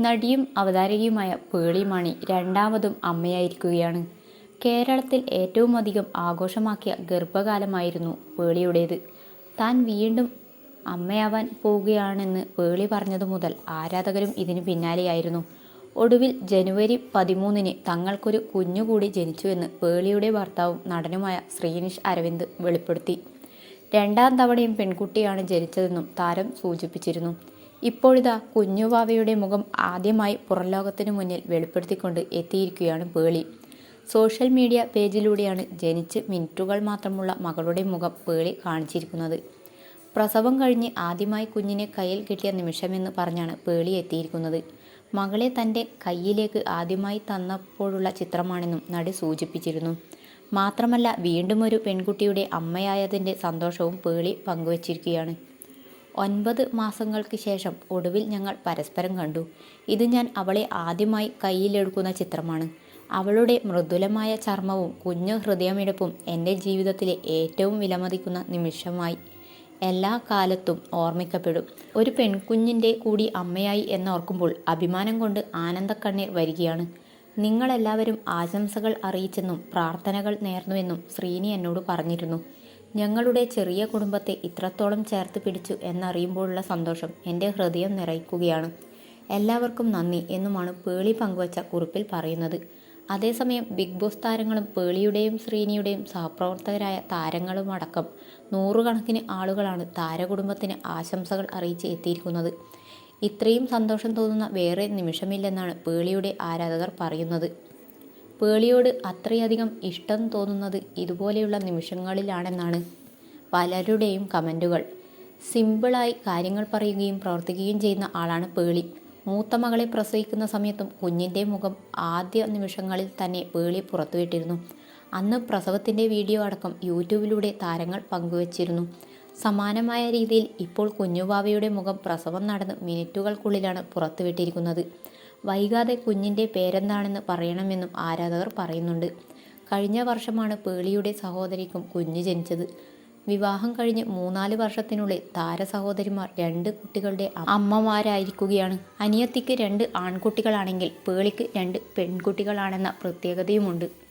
നടിയും അവതാരകയുമായ പേളി മാണി രണ്ടാമതും അമ്മയായിരിക്കുകയാണ്. കേരളത്തിൽ ഏറ്റവും അധികം ആഘോഷമാക്കിയ ഗർഭകാലമായിരുന്നു പേളിയുടേത്. താൻ വീണ്ടും അമ്മയാവാൻ പോവുകയാണെന്ന് പേളി പറഞ്ഞതു മുതൽ ആരാധകരും ഇതിന് പിന്നാലെയായിരുന്നു. ഒടുവിൽ ജനുവരി പതിമൂന്നിന് തങ്ങൾക്കൊരു കുഞ്ഞുകൂടി ജനിച്ചുവെന്ന് പേളിയുടെ ഭർത്താവും നടനുമായ ശ്രീനിഷ് അരവിന്ദ് വെളിപ്പെടുത്തി. രണ്ടാം തവണയും പെൺകുട്ടിയാണ് ജനിച്ചതെന്നും താരം സൂചിപ്പിച്ചിരുന്നു. ഇപ്പോഴിതാ കുഞ്ഞുവാവയുടെ മുഖം ആദ്യമായി പുറംലോകത്തിനു മുന്നിൽ വെളിപ്പെടുത്തിക്കൊണ്ട് എത്തിയിരിക്കുകയാണ് പേളി. സോഷ്യൽ മീഡിയ പേജിലൂടെയാണ് ജനിച്ച് മിനിറ്റുകൾ മാത്രമുള്ള മകളുടെ മുഖം പേളി കാണിച്ചിരിക്കുന്നത്. പ്രസവം കഴിഞ്ഞ് ആദ്യമായി കുഞ്ഞിനെ കയ്യിൽ കിട്ടിയ നിമിഷമെന്ന് പറഞ്ഞാണ് പേളി എത്തിയിരിക്കുന്നത്. മകളെ തന്റെ കയ്യിലേക്ക് ആദ്യമായി തന്നപ്പോഴുള്ള ചിത്രമാണെന്നും നടി സൂചിപ്പിച്ചിരുന്നു. മാത്രമല്ല വീണ്ടും ഒരു പെൺകുട്ടിയുടെ അമ്മയായതിന്റെ സന്തോഷവും പേളി പങ്കുവച്ചിരിക്കുകയാണ്. ഒൻപത് മാസങ്ങൾക്ക് ശേഷം ഒടുവിൽ ഞങ്ങൾ പരസ്പരം കണ്ടു. ഇത് ഞാൻ അവളെ ആദ്യമായി കയ്യിലെടുക്കുന്ന ചിത്രമാണ്. അവളുടെ മൃദുലമായ ചർമ്മവും കുഞ്ഞു ഹൃദയമെടുപ്പും എന്റെ ജീവിതത്തിലെ ഏറ്റവും വിലമതിക്കുന്ന നിമിഷമായി. എല്ലാ കാലത്തും ഓർമ്മിക്കപ്പെടും. ഒരു പെൺകുഞ്ഞിന്റെ കൂടി അമ്മയായി എന്നോർക്കുമ്പോൾ അഭിമാനം കൊണ്ട് ആനന്ദക്കണ്ണീർ വരികയാണ്. നിങ്ങളെല്ലാവരും ആശംസകൾ അറിയിച്ചെന്നും പ്രാർത്ഥനകൾ നേർന്നുവെന്നും ശ്രീനി എന്നോട് പറഞ്ഞിരുന്നു. ഞങ്ങളുടെ ചെറിയ കുടുംബത്തെ ഇത്രത്തോളം ചേർത്ത് പിടിച്ചു എന്നറിയുമ്പോഴുള്ള സന്തോഷം എന്റെ ഹൃദയം നിറയ്ക്കുകയാണ്. എല്ലാവർക്കും നന്ദി എന്നുമാണ് പേളി പങ്കുവച്ച കുറിപ്പിൽ പറയുന്നത്. അതേസമയം ബിഗ് ബോസ് താരങ്ങളും പേളിയുടെയും ശ്രീനിയുടെയും സഹപ്രവർത്തകരായ താരങ്ങളുമടക്കം നൂറുകണക്കിന് ആളുകളാണ് താരകുടുംബത്തിന് ആശംസകൾ അറിയിച്ച് എത്തിയിരിക്കുന്നത്. ഇത്രയും സന്തോഷം തോന്നുന്ന വേറെ നിമിഷമില്ലെന്നാണ് പേളിയുടെ ആരാധകർ പറയുന്നത്. പേളിയോട് അത്രയധികം ഇഷ്ടം തോന്നുന്നത് ഇതുപോലെയുള്ള നിമിഷങ്ങളിലാണെന്നാണ് പലരുടെയും കമന്റുകൾ. സിമ്പിളായി കാര്യങ്ങൾ പറയുകയും പ്രവർത്തിക്കുകയും ചെയ്യുന്ന ആളാണ് പേളി. മൂത്ത മകളെ പ്രസവിക്കുന്ന സമയത്തും കുഞ്ഞിന്റെ മുഖം ആദ്യ നിമിഷങ്ങളിൽ തന്നെ പേളി പുറത്തുവിട്ടിരുന്നു. അന്ന് പ്രസവത്തിന്റെ വീഡിയോ അടക്കം യൂട്യൂബിലൂടെ താരങ്ങൾ പങ്കുവച്ചിരുന്നു. സമാനമായ രീതിയിൽ ഇപ്പോൾ കുഞ്ഞുബാവയുടെ മുഖം പ്രസവം നടന്ന് മിനിറ്റുകൾക്കുള്ളിലാണ് പുറത്തുവിട്ടിരിക്കുന്നത്. വൈകാതെ കുഞ്ഞിന്റെ പേരെന്താണെന്ന് പറയണമെന്നും ആരാധകർ പറയുന്നുണ്ട്. കഴിഞ്ഞ വർഷമാണ് പേളിയുടെ സഹോദരിക്കും കുഞ്ഞ് ജനിച്ചത്. വിവാഹം കഴിഞ്ഞ് മൂന്നാൽ വർഷത്തിനുള്ളിൽ താര സഹോദരിമാർ രണ്ട് കുട്ടികളുടെ അമ്മമാരായിരിക്കുകയാണ്. അനിയത്തിക്ക് രണ്ട് ആൺകുട്ടികളാണെങ്കിൽ പേളിക്ക് രണ്ട് പെൺകുട്ടികളാണെന്ന പ്രത്യേകതയുമുണ്ട്.